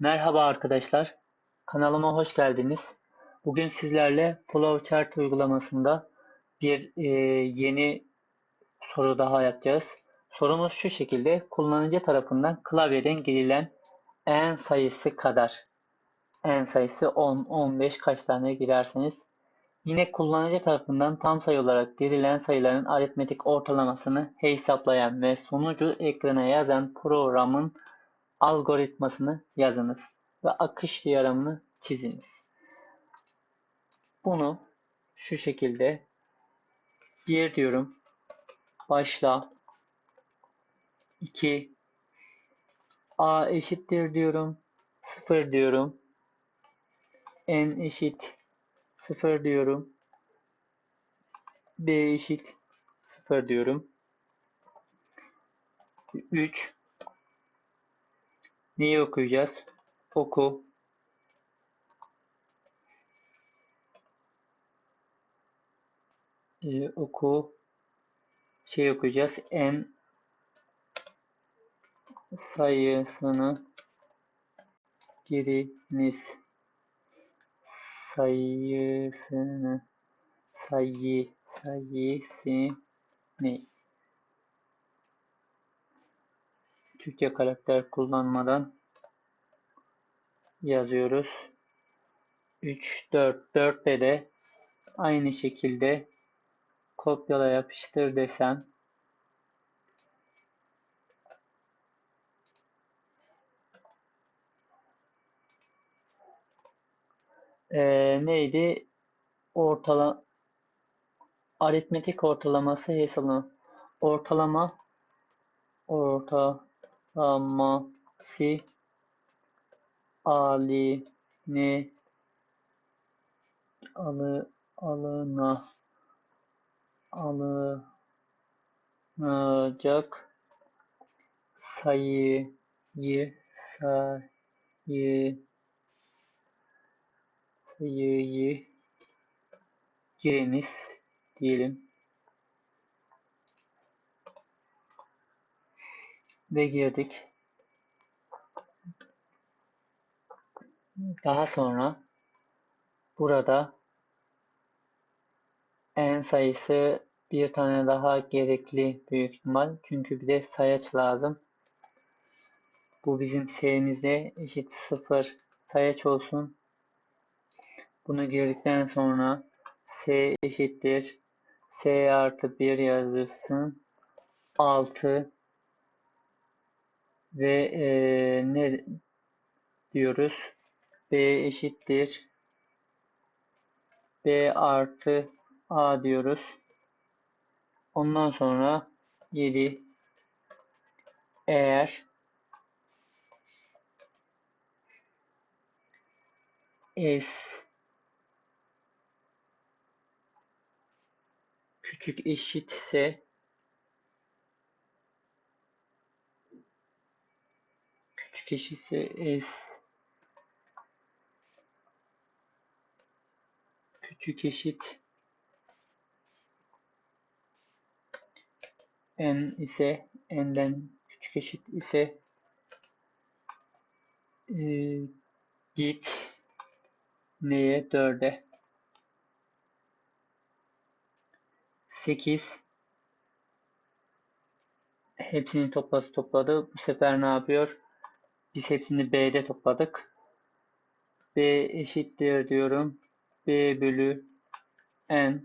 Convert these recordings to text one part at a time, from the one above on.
Merhaba arkadaşlar, kanalıma hoş geldiniz. Bugün sizlerle Flowchart uygulamasında bir e, yeni soru daha yapacağız. Sorumuz şu şekilde, kullanıcı tarafından klavyeden girilen en sayısı kadar. En sayısı 10, 15 kaç tane girerseniz. Yine kullanıcı tarafından tam sayı olarak girilen sayıların aritmetik ortalamasını hesaplayan ve sonucu ekrana yazan programın algoritmasını yazınız ve akış diyagramını çiziniz. Bunu şu şekilde bir diyorum. Başla. 2 A eşittir diyorum. 0 diyorum. N eşit 0 diyorum. B eşit 0 diyorum. 3 Neyi okuyacağız? Oku. Ee, oku. Şey okuyacağız. En sayısını giriniz. Sayısını sayı sayısını Türkçe karakter kullanmadan yazıyoruz. 3, 4, 4'te de aynı şekilde kopyala yapıştır desem ee, neydi? Ortala aritmetik ortalaması hesabı ortalama ortalaması aline alı alına alınacak sayıyı sayı sayıyı giriniz diyelim. Ve girdik. Daha sonra burada en sayısı bir tane daha gerekli büyük ihtimal. Çünkü bir de sayaç lazım. Bu bizim s'imizde eşit 0 sayaç olsun. Bunu girdikten sonra s eşittir s artı 1 yazılsın. 6 ve e, ne diyoruz? B eşittir. B artı A diyoruz. Ondan sonra 7 eğer S küçük eşitse eşitse S küçük eşit n ise n'den küçük eşit ise e, git neye 4'e 8 hepsini toplası topladı. Bu sefer ne yapıyor? Biz hepsini B'de topladık. B eşittir diyorum. B bölü N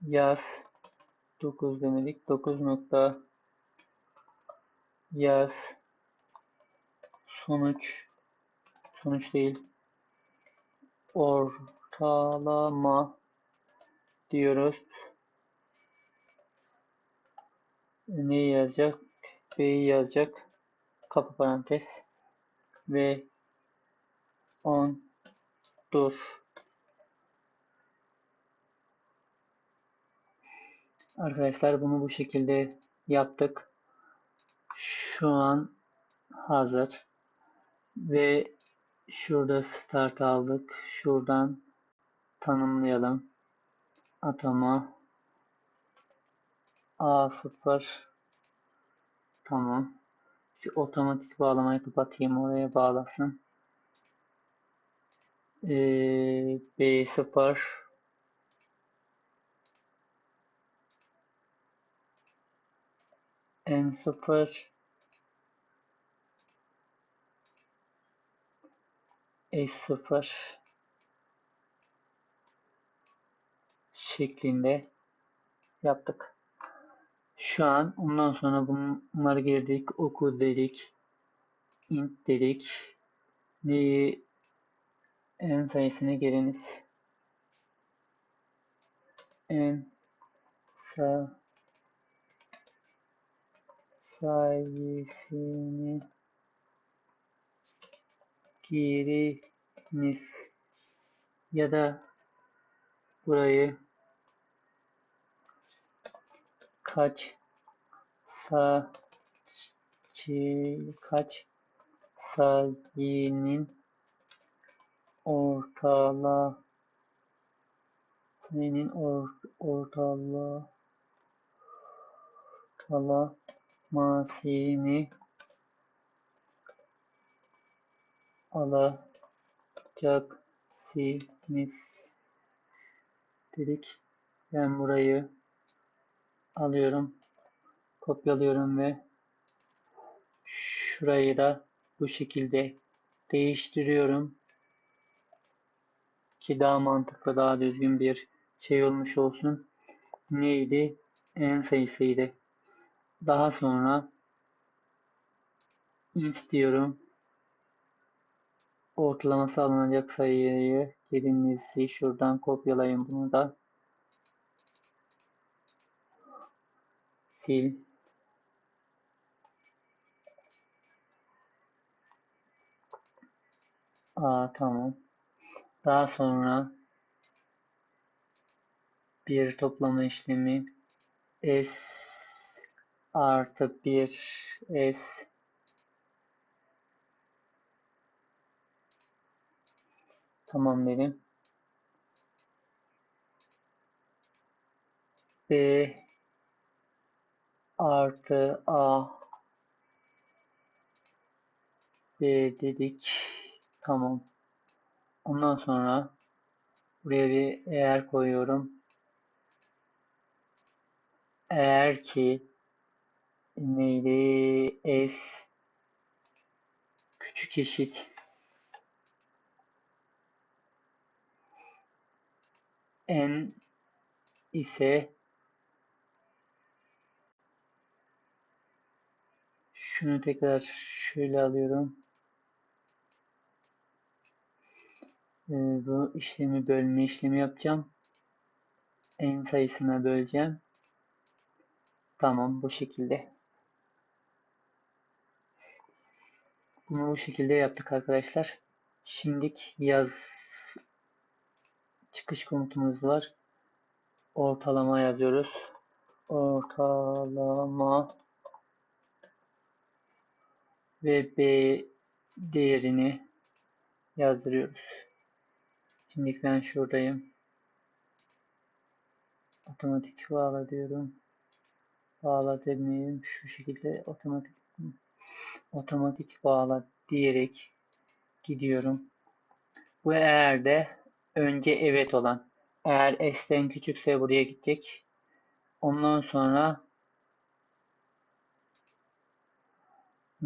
yaz 9 demedik. 9 nokta yaz sonuç sonuç değil ortalama diyoruz. Neyi yazacak? B'yi yazacak. Kapı parantez ve 10 dur. Arkadaşlar bunu bu şekilde yaptık. Şu an hazır. Ve şurada start aldık. Şuradan tanımlayalım. Atama A0 tamam. Şu otomatik bağlamayı kapatayım oraya bağlasın. Ee, B0 N0 S0 şeklinde yaptık. Şu an ondan sonra bunları girdik. Oku dedik. int dedik. Neyi en sayısını giriniz. En sa sayısını giriniz ya da burayı kaç sa kaç sayının ortala sayının or, ortala ortalamasını alacaksınız dedik. Ben burayı alıyorum, kopyalıyorum ve şurayı da bu şekilde değiştiriyorum ki daha mantıklı, daha düzgün bir şey olmuş olsun. Neydi? En sayısıydı. Daha sonra int diyorum. Ortalaması alınacak sayıyı gelinmesi şuradan kopyalayın bunu da. Sil. Aa tamam. Daha sonra bir toplama işlemi S artı 1 S tamam dedim. B artı A B dedik. Tamam. Ondan sonra buraya bir eğer koyuyorum. Eğer ki neydi S küçük eşit n ise şunu tekrar şöyle alıyorum. Ee, bu işlemi bölme işlemi yapacağım. En sayısına böleceğim. Tamam bu şekilde. Bunu bu şekilde yaptık arkadaşlar. Şimdilik yaz çıkış komutumuz var. Ortalama yazıyoruz. Ortalama ve B değerini yazdırıyoruz. Şimdi ben şuradayım. Otomatik bağla diyorum. Bağla demeyeyim. Şu şekilde otomatik otomatik bağla diyerek gidiyorum. Bu eğer de önce evet olan. Eğer s'ten küçükse buraya gidecek. Ondan sonra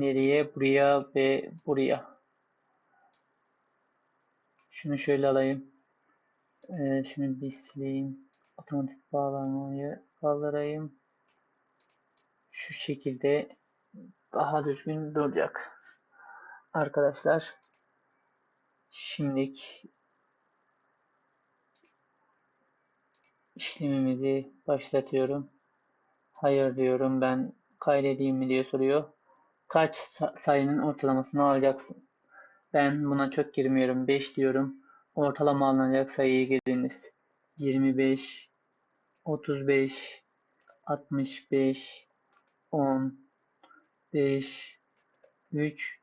nereye? Buraya ve buraya. Şunu şöyle alayım. Ee, şunu bir sileyim. Otomatik bağlamayı kaldırayım. Şu şekilde daha düzgün duracak. Arkadaşlar şimdilik işlemimizi başlatıyorum. Hayır diyorum ben kaydedeyim mi diye soruyor. Kaç sayının ortalamasını alacaksın? Ben buna çok girmiyorum. 5 diyorum. Ortalama alınacak sayıyı giriniz. 25 35 65 10 5 3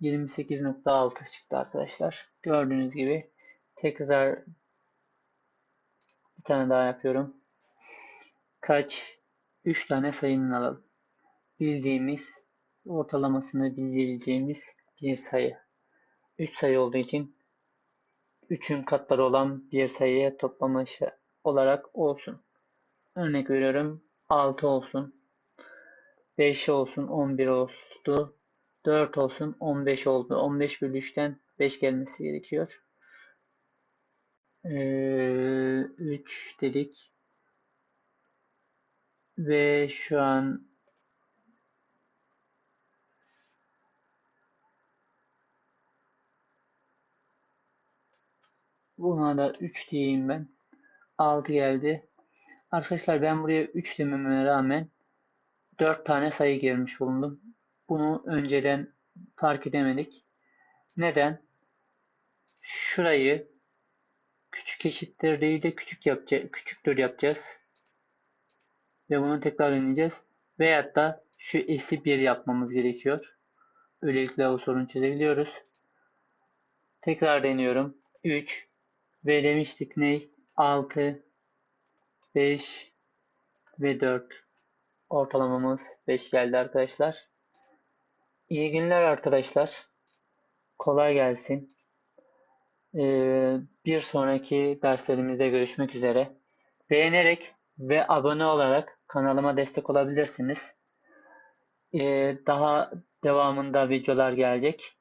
28.6 çıktı arkadaşlar. Gördüğünüz gibi tekrar bir tane daha yapıyorum. Kaç? 3 tane sayının alalım. Bildiğimiz ortalamasını bildirebileceğimiz bir sayı. 3 sayı olduğu için 3'ün katları olan bir sayıya toplaması olarak olsun. Örnek veriyorum 6 olsun. 5 olsun 11 oldu. 4 olsun 15 oldu. 15 bölü 3'ten 5 gelmesi gerekiyor. Ee, 3 dedik. Ve şu an buna da 3 diyeyim ben. 6 geldi. Arkadaşlar ben buraya 3 dememe rağmen 4 tane sayı girmiş bulundum. Bunu önceden fark edemedik. Neden? Şurayı küçük eşittir değil de küçük yapacağız, küçüktür yapacağız. Ve bunu tekrar deneyeceğiz. Veyahut da şu esi 1 yapmamız gerekiyor. Öylelikle o sorunu çözebiliyoruz. Tekrar deniyorum. 3 ve demiştik ne? 6 5 ve 4 ortalamamız 5 geldi arkadaşlar. İyi günler arkadaşlar. Kolay gelsin. Ee, bir sonraki derslerimizde görüşmek üzere. Beğenerek ve abone olarak kanalıma destek olabilirsiniz. Ee, daha devamında videolar gelecek.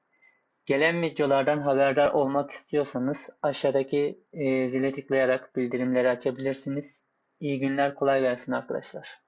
Gelen videolardan haberdar olmak istiyorsanız aşağıdaki e, zile tıklayarak bildirimleri açabilirsiniz. İyi günler, kolay gelsin arkadaşlar.